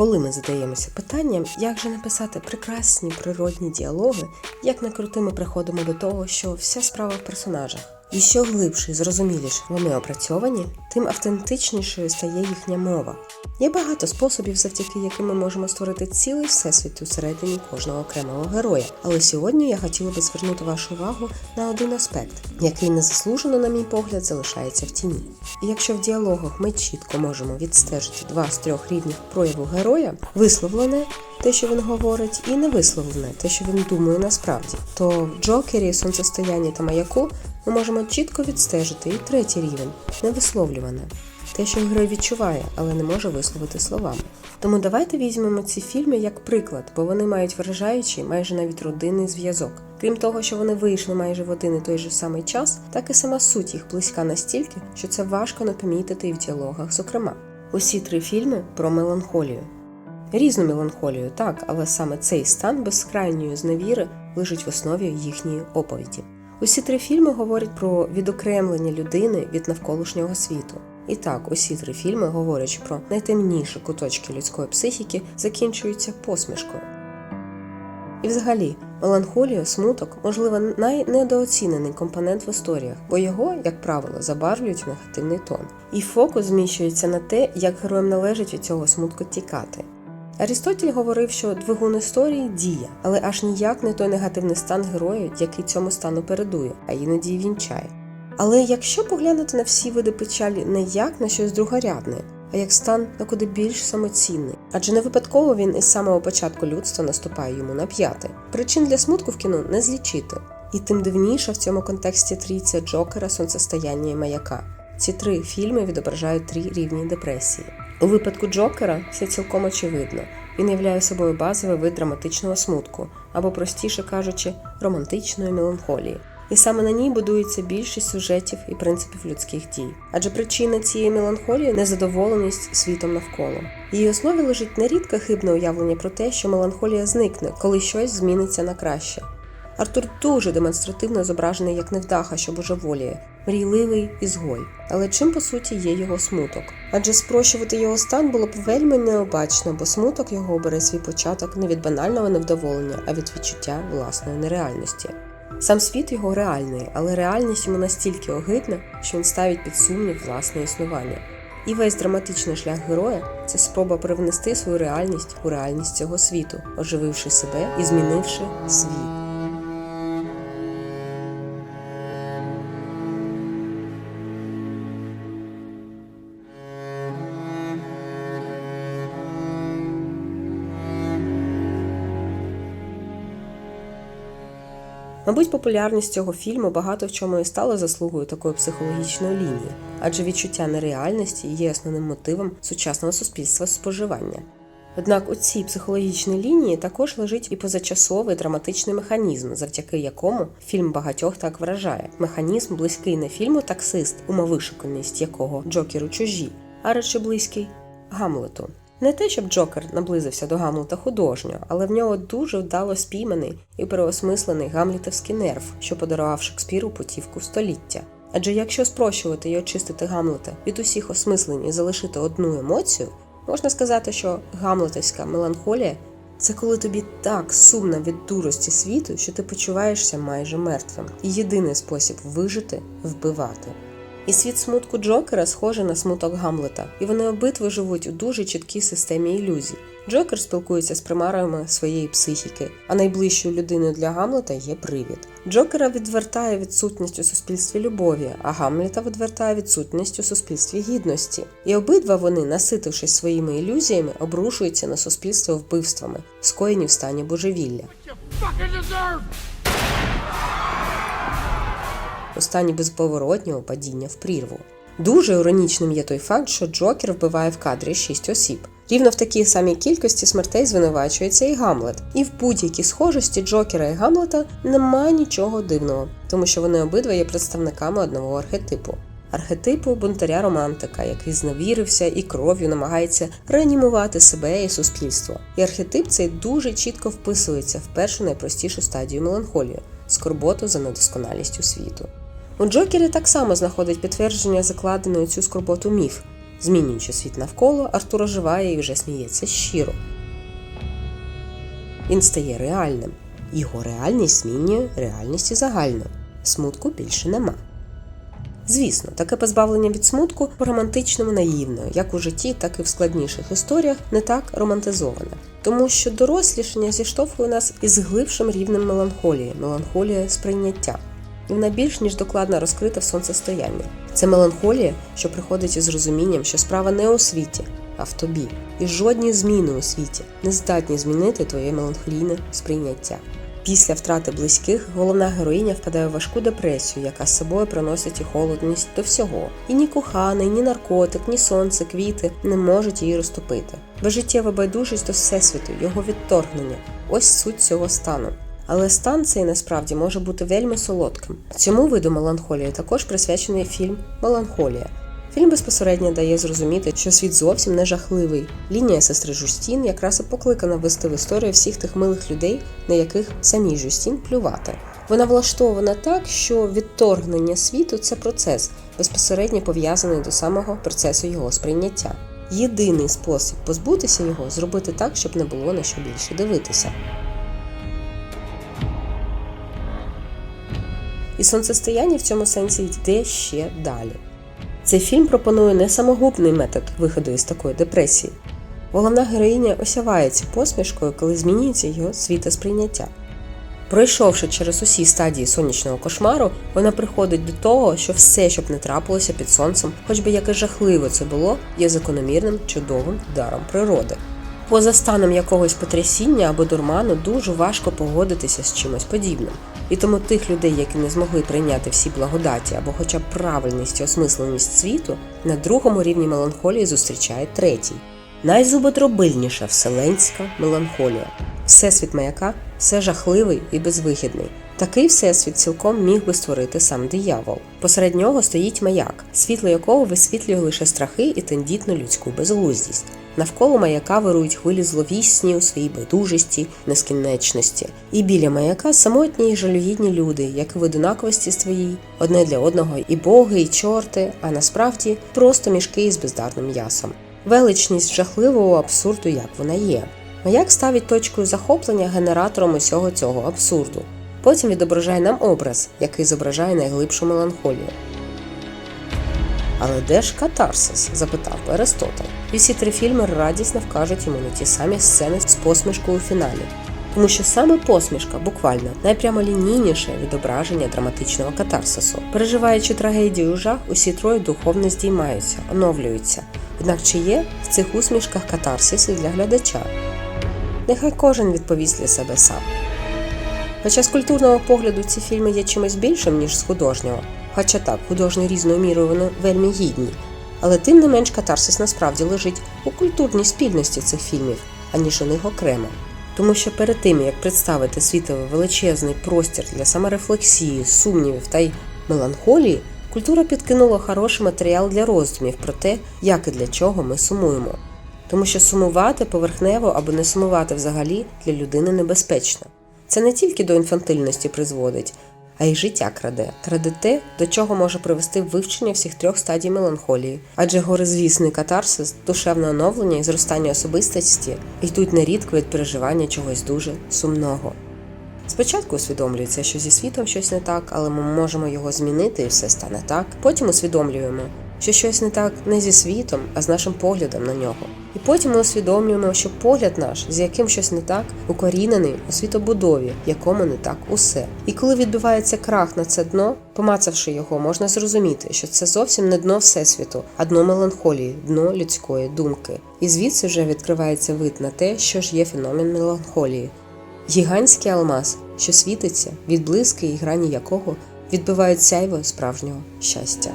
Коли ми задаємося питанням, як же написати прекрасні природні діалоги, як на крути ми приходимо до того, що вся справа в персонажах. І що глибше і зрозуміліше вони опрацьовані, тим автентичнішою стає їхня мова. Є багато способів, завдяки яким ми можемо створити цілий всесвіт усередині кожного окремого героя. Але сьогодні я хотіла би звернути вашу увагу на один аспект, який незаслужено, на мій погляд, залишається в тіні. І якщо в діалогах ми чітко можемо відстежити два з трьох рівнів прояву героя, висловлене те, що він говорить, і невисловлене те, що він думає насправді, то в Джокері, сонцестоянні та маяку ми можемо чітко відстежити і третій рівень невисловлюване. Те, що герой відчуває, але не може висловити словами. Тому давайте візьмемо ці фільми як приклад, бо вони мають вражаючий, майже навіть родинний зв'язок. Крім того, що вони вийшли майже в один і той же самий час, так і сама суть їх близька настільки, що це важко не помітити і в діалогах, зокрема. Усі три фільми про меланхолію. Різну меланхолію, так, але саме цей стан безкрайньої зневіри лежить в основі їхньої оповіді. Усі три фільми говорять про відокремлення людини від навколишнього світу. І так, усі три фільми, говорячи про найтемніші куточки людської психіки, закінчуються посмішкою. І взагалі, меланхолія, смуток, можливо, найнедооцінений компонент в історіях, бо його, як правило, забарвлюють в негативний тон. І фокус зміщується на те, як героям належить від цього смутку тікати. Арістотель говорив, що двигун історії дія, але аж ніяк не той негативний стан героя, який цьому стану передує, а іноді й вінчає. Але якщо поглянути на всі види печалі не як на щось другорядне, а як стан на куди більш самоцінний, адже не випадково він із самого початку людства наступає йому на п'яти. Причин для смутку в кіно не злічити. І тим дивніше в цьому контексті трійця Джокера, сонцестояння і маяка. Ці три фільми відображають три рівні депресії. У випадку Джокера все цілком очевидно. Він являє собою базовий вид драматичного смутку, або, простіше кажучи, романтичної меланхолії. І саме на ній будується більшість сюжетів і принципів людських дій. Адже причина цієї меланхолії незадоволеність світом навколо. Її основі лежить нерідко хибне уявлення про те, що меланхолія зникне, коли щось зміниться на краще. Артур дуже демонстративно зображений як невдаха, що божеволіє, мрійливий ізгой. Але чим по суті є його смуток? Адже спрощувати його стан було б вельми необачно, бо смуток його бере свій початок не від банального невдоволення, а від відчуття власної нереальності. Сам світ його реальний, але реальність йому настільки огидна, що він ставить під сумнів власне існування. І весь драматичний шлях героя це спроба привнести свою реальність у реальність цього світу, ожививши себе і змінивши світ. Мабуть, популярність цього фільму багато в чому і стала заслугою такої психологічної лінії, адже відчуття нереальності є основним мотивом сучасного суспільства споживання. Однак у цій психологічній лінії також лежить і позачасовий драматичний механізм, завдяки якому фільм багатьох так вражає. Механізм близький не фільму Таксист, умовишуканість якого Джокеру чужі, а радше близький Гамлету. Не те, щоб Джокер наблизився до Гамлета художньо, але в нього дуже вдало спійманий і переосмислений гамлітовський нерв, що подарував Шекспіру путівку століття. Адже якщо спрощувати і очистити Гамлета від усіх осмислень і залишити одну емоцію, можна сказати, що гамлетовська меланхолія це коли тобі так сумно від дурості світу, що ти почуваєшся майже мертвим. І єдиний спосіб вижити вбивати. І світ смутку Джокера схожий на смуток Гамлета, і вони обидва живуть у дуже чіткій системі ілюзій. Джокер спілкується з примарами своєї психіки, а найближчою людиною для Гамлета є привід. Джокера відвертає відсутність у суспільстві любові, а Гамлета відвертає відсутність у суспільстві гідності. І обидва вони, наситившись своїми ілюзіями, обрушуються на суспільство вбивствами, скоєні в стані божевілля. У стані безповоротнього падіння в прірву. Дуже іронічним є той факт, що Джокер вбиває в кадрі шість осіб. Рівно в такій самій кількості смертей звинувачується і Гамлет. І в будь-якій схожості Джокера і Гамлета немає нічого дивного, тому що вони обидва є представниками одного архетипу. Архетипу бунтаря романтика, який зневірився і кров'ю намагається реанімувати себе і суспільство. І архетип цей дуже чітко вписується в першу найпростішу стадію меланхолії скорботу за недосконалістю світу. У Джокері так само знаходить підтвердження закладеної цю скорботу міф. Змінюючи світ навколо, Артур оживає і вже сміється щиро. Він стає реальним. Його реальність змінює реальність і загальну. Смутку більше нема. Звісно, таке позбавлення від смутку по-романтичному наївно, як у житті, так і в складніших історіях, не так романтизоване. Тому що дорослішання зіштовхує нас із глибшим рівнем меланхолії, меланхолія сприйняття. І вона більш ніж докладно розкрита в сонцестоянні. Це меланхолія, що приходить із розумінням, що справа не у світі, а в тобі. І жодні зміни у світі не здатні змінити твоє меланхолійне сприйняття. Після втрати близьких головна героїня впадає в важку депресію, яка з собою приносить і холодність до всього. І ні коханий, ні наркотик, ні сонце, квіти не можуть її розтопити. Безжиттєва байдужість до всесвіту, його відторгнення ось суть цього стану. Але стан цей насправді може бути вельми солодким. Цьому виду меланхолії також присвячений фільм Меланхолія. Фільм безпосередньо дає зрозуміти, що світ зовсім не жахливий. Лінія сестри Жустін якраз і покликана ввести в історію всіх тих милих людей, на яких самій Жустін плювати. Вона влаштована так, що відторгнення світу це процес, безпосередньо пов'язаний до самого процесу його сприйняття. Єдиний спосіб позбутися його зробити так, щоб не було на що більше дивитися. І сонцестояння в цьому сенсі йде ще далі. Цей фільм пропонує не самогубний метод виходу із такої депресії. Головна героїня осявається посмішкою, коли змінюється його світосприйняття. Пройшовши через усі стадії сонячного кошмару, вона приходить до того, що все, щоб не трапилося під сонцем, хоч би яке жахливо це було, є закономірним чудовим даром природи. Поза станом якогось потрясіння або дурману дуже важко погодитися з чимось подібним. І тому тих людей, які не змогли прийняти всі благодаті або хоча б правильність і осмисленість світу, на другому рівні меланхолії зустрічає третій. Найзубодробильніша вселенська меланхолія. Всесвіт маяка все жахливий і безвихідний. Такий всесвіт цілком міг би створити сам диявол. Посеред нього стоїть маяк, світло якого висвітлює лише страхи і тендітну людську безглуздість. Навколо маяка вирують хвилі зловісні у своїй байдужості, нескінченності. І біля маяка самотні й жалюгідні люди, як і в одинаковості своїй, одне для одного і боги, і чорти, а насправді просто мішки із бездарним м'ясом. Величність жахливого абсурду, як вона є. Маяк ставить точкою захоплення генератором усього цього абсурду. Потім відображає нам образ, який зображає найглибшу меланхолію. Але де ж катарсис? запитав Аристотель. І всі три фільми радісно вкажуть йому на ті самі сцени з посмішкою у фіналі. Тому що саме посмішка буквально найпрямолінійніше відображення драматичного катарсису. Переживаючи трагедію жах, усі троє духовно здіймаються, оновлюються. Однак чи є в цих усмішках катарсис і для глядача? Нехай кожен відповість для себе сам. Хоча з культурного погляду ці фільми є чимось більшим, ніж з художнього, хоча так, художні різною мірою вони вельми гідні, але тим не менш катарсис насправді лежить у культурній спільності цих фільмів, аніж у них окремо. Тому що перед тим, як представити світовий величезний простір для саморефлексії, сумнівів та й меланхолії, культура підкинула хороший матеріал для роздумів про те, як і для чого ми сумуємо. Тому що сумувати поверхнево або не сумувати взагалі для людини небезпечно. Це не тільки до інфантильності призводить, а й життя краде. Краде те, до чого може привести вивчення всіх трьох стадій меланхолії. Адже горизвісний катарсис, душевне оновлення і зростання особистості йдуть нерідко від переживання чогось дуже сумного. Спочатку усвідомлюється, що зі світом щось не так, але ми можемо його змінити і все стане так. Потім усвідомлюємо, що щось не так не зі світом, а з нашим поглядом на нього. І потім ми усвідомлюємо, що погляд наш, з яким щось не так, укорінений у світобудові, якому не так усе. І коли відбувається крах на це дно, помацавши його, можна зрозуміти, що це зовсім не дно всесвіту, а дно меланхолії, дно людської думки. І звідси вже відкривається вид на те, що ж є феномен меланхолії. Гігантський алмаз, що світиться, відблиски і грані якого відбивають сяйво справжнього щастя.